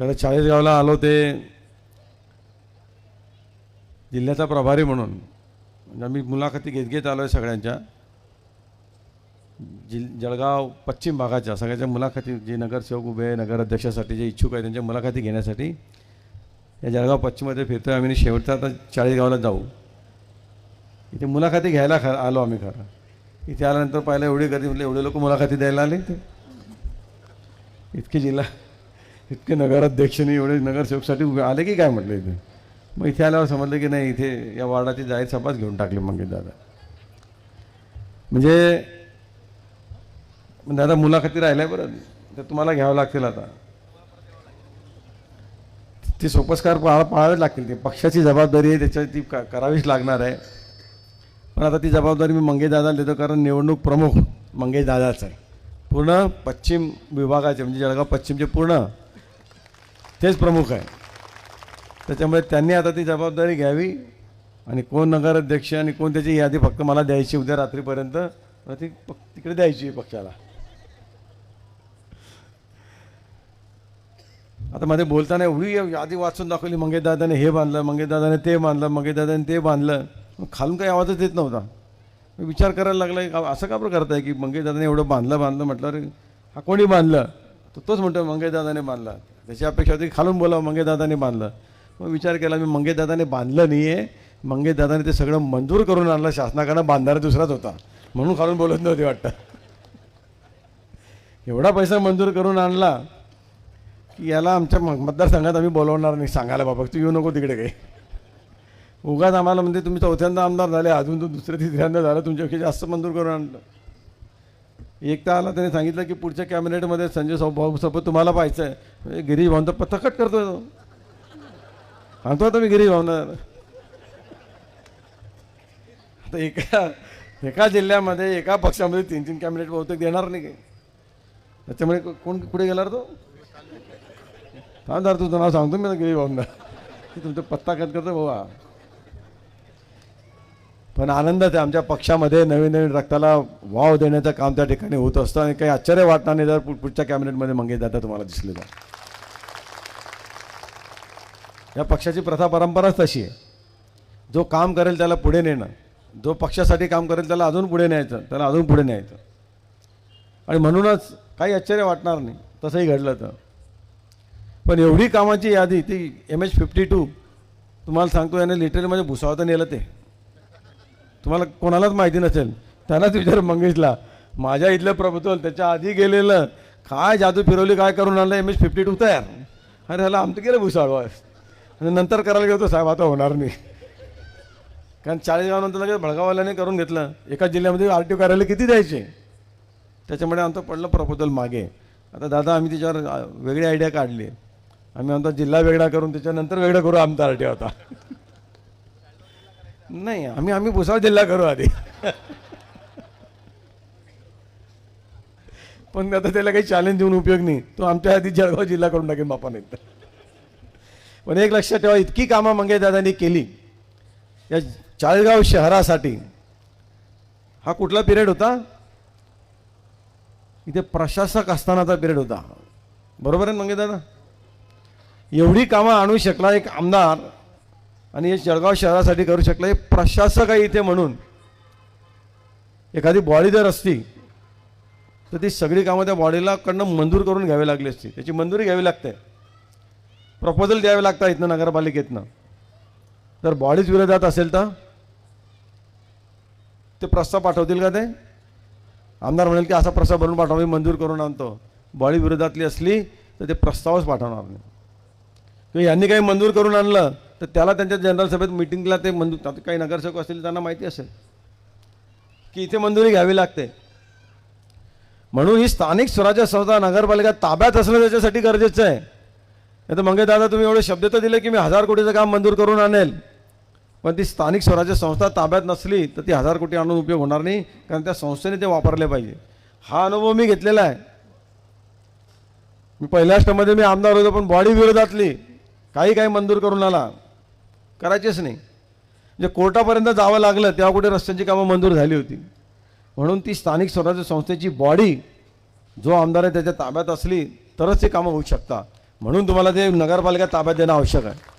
खरं चाळीसगावला आलो ते जिल्ह्याचा प्रभारी म्हणून. म्हणजे आम्ही मुलाखती घेत घेत आलो आहे सगळ्यांच्या. जिल जळगाव पश्चिम भागाच्या सगळ्याच्या मुलाखती जे नगरसेवक उभे आहे नगराध्यक्षासाठी जे इच्छुक आहे त्यांच्या मुलाखती घेण्यासाठी या जळगाव पश्चिममध्ये फिरतो आहे आम्ही शेवटचा आता चाळीसगावला जाऊ. इथे मुलाखती घ्यायला ख आलो आम्ही खरं. इथे आल्यानंतर पाहिलं एवढी गर्दी म्हटलं एवढे लोक मुलाखती द्यायला आले ते इतके जिल्हा इतके नगराध्यक्षनी एवढे नगरसेवकसाठी उभे आले की काय म्हटलं इथे? मग इथे आल्यावर समजलं की नाही इथे या वार्डाची जाहीर सभाच घेऊन टाकली मंगेश दादा. म्हणजे, म्हणजे दादा मुलाखती राहिल्या बरं. तर तुम्हाला घ्यावं लागतील आता. ती सोपस्कार पाळ पाळावेच लागतील. ती पक्षाची जबाबदारी आहे त्याच्या ती करावीच लागणार आहे. पण आता ती जबाबदारी मी मंगेश दादाला देतो कारण निवडणूक प्रमुख मंगेश दादाच आहे. पूर्ण पश्चिम विभागाचे म्हणजे जळगाव पश्चिमचे पूर्ण तेच प्रमुख आहे. त्याच्यामुळे त्यांनी आता ती जबाबदारी घ्यावी आणि कोण नगराध्यक्ष आणि कोण त्याची यादी फक्त मला द्यायची उद्या रात्रीपर्यंत ती तिकडे द्यायची आहे पक्षाला. आता मध्ये बोलताना एवढी यादी वाचून दाखवली मंगेशदादाने हे बांधलं मंगेशदादाने ते बांधलं मंगेशदादाने ते बांधलं. खालून काही आवाजच येत नव्हता. मी विचार करायला लागला की असं का बरं करताय की मंगेशदादाने एवढं बांधलं बांधलं म्हटलं अरे हा कोणी बांधलं? तर तोच म्हणतो मंगेशदादाने बांधला. त्याची अपेक्षा होती खालून बोलावं मंगेदादाने बांधलं. मग विचार केला मी मंगेदादाने बांधलं नाही आहे मंगेदादाने ते सगळं मंजूर करून आणलं शासनाकडनं बांधणारा दुसराच होता. म्हणून खालून बोलत नव्हते वाटतं. एवढा पैसा मंजूर करून आणला की याला आमच्या मतदारसंघात आम्ही बोलवणार नाही. सांगायला बाबा तू येऊ नको तिकडे काही. उगाच आम्हाला म्हणजे तुम्ही चौथ्यांदा आमदार झाले अजून तू दुसऱ्या तिसऱ्यांदा झालं तुमच्यापेक्षा जास्त मंजूर करून आणलं. एकदा आला त्याने सांगितलं की पुढच्या कॅबिनेटमध्ये संजय साऊ भाऊ सोबत तुम्हाला पाहायचं आहे गिरीश भाऊन तर पथकट करतोय तो. सांगतो आता मी गिरीश भावना आता एका एका जिल्ह्यामध्ये एका पक्षामध्ये तीन तीन कॅबिनेट बहुतेक देणार नाही काही. त्याच्यामुळे कोण कुठे गेला तो? थांबदार तुझं नाव सांगतो मी गिरीश भाऊंना. की तुमचा पत्ता कट करतो बाबा पण आनंदच आहे आमच्या पक्षामध्ये नवीन नवीन रक्ताला वाव देण्याचं काम त्या ठिकाणी होत असतं आणि काही आश्चर्य वाटणार नाही जर पुढच्या कॅबिनेटमध्ये मंगेश दादा तुम्हाला दिसले तर. या पक्षाची प्रथा परंपराच तशी आहे. जो काम करेल त्याला पुढे नेणं जो पक्षासाठी काम करेल त्याला अजून पुढे न्यायचं त्याला अजून पुढे न्यायचं. आणि म्हणूनच काही आश्चर्य वाटणार नाही तसंही घडलं तर. पण एवढी कामाची यादी ती एम एच फिफ्टी टू तुम्हाला सांगतो याने लिटरमध्ये भुसावतं नेलं ते. तुम्हाला कोणालाच माहिती नसेल. त्यांनाच विचार मंगेशला. माझ्या इथलं प्रभुत्व त्याच्या आधी गेलेलं. काय जादू फिरवली काय करून आणलं एम एच फिफ्टी टू तयार. अरे ह्याला आमचं गेलं भुसावळ. आणि नंतर करायला गेलो साहेब आता होणार नाही. कारण चाळीस गावानंतर लगेच भडगाववाल्याने करून घेतलं. एका जिल्ह्यामध्ये आर टी ओ कार्यालय किती द्यायचे? त्याच्यामुळे आमचं पडलं प्रपोजल मागे. आता दादा आम्ही त्याच्यावर वेगळी आयडिया काढली. आम्ही आमचा जिल्हा वेगळा करून त्याच्यानंतर वेगळं करू आमचा आर टी ओ आता. नाही आम्ही आम्ही भुसावळ जिल्हा करू आधी. पण आता त्याला काही चॅलेंज देऊन उपयोग नाही. तो आमच्या आधी जळगाव जिल्हा करून टाकेल बापाने पण एक लक्षात ठेवा इतकी कामं मंगेश दादांनी केली. या चाळीसगाव शहरासाठी हा कुठला पिरियड होता? इथे प्रशासक असतानाचा पिरियड होता. बरोबर आहे मंगे दादा? एवढी कामं आणू शकला एक आमदार आणि हे जळगाव शहरासाठी करू शकलं. हे प्रशासक आहे इथे म्हणून. एखादी बॉडी जर असती तर ती सगळी कामं त्या बॉडीला कडनं मंजूर करून घ्यावी लागली असती. त्याची मंजुरी घ्यावी लागते. प्रपोजल द्यावे लागतात इथनं नगरपालिकेतनं. जर बॉडीज विरोधात असेल तर? ते प्रस्ताव पाठवतील का ते? आमदार म्हणेल की असा प्रस्ताव भरून पाठवा मी मंजूर करून आणतो. बॉडी विरोधातली असली तर ते प्रस्तावच पाठवणार नाही. किंवा यांनी काही मंजूर करून आणलं तर त्याला त्यांच्या जनरल सभेत मिटिंगला ते मंजूर काही नगरसेवक असतील त्यांना माहिती असेल की इथे मंजुरी घ्यावी लागते. म्हणून ही स्थानिक स्वराज्य संस्था नगरपालिका ताब्यात असणं त्याच्यासाठी गरजेचं आहे. नाही तर मंगे दादा तुम्ही एवढे शब्द तर दिले की मी हजार कोटीचं काम मंजूर करून आणेल. पण ती स्थानिक स्वराज्य संस्था ताब्यात नसली तर ती हजार कोटी आणून उपयोग होणार नाही कारण त्या संस्थेने ते वापरले पाहिजे. हा अनुभव मी घेतलेला आहे. मी पहिल्या अष्टमध्ये मी आमदार होतो पण बॉडी विरोधातली. काही काही मंजूर करून आला. करायचेच नाही. म्हणजे कोर्टापर्यंत जावं लागलं तेव्हा कुठे रस्त्यांची कामं मंजूर झाली होती. म्हणून ती स्थानिक स्वराज्य संस्थेची बॉडी जो आमदार आहे त्याच्या ताब्यात असली तरच ती कामं होऊ शकतात. म्हणून तुम्हाला ते नगरपालिका ताब्यात देणं आवश्यक आहे.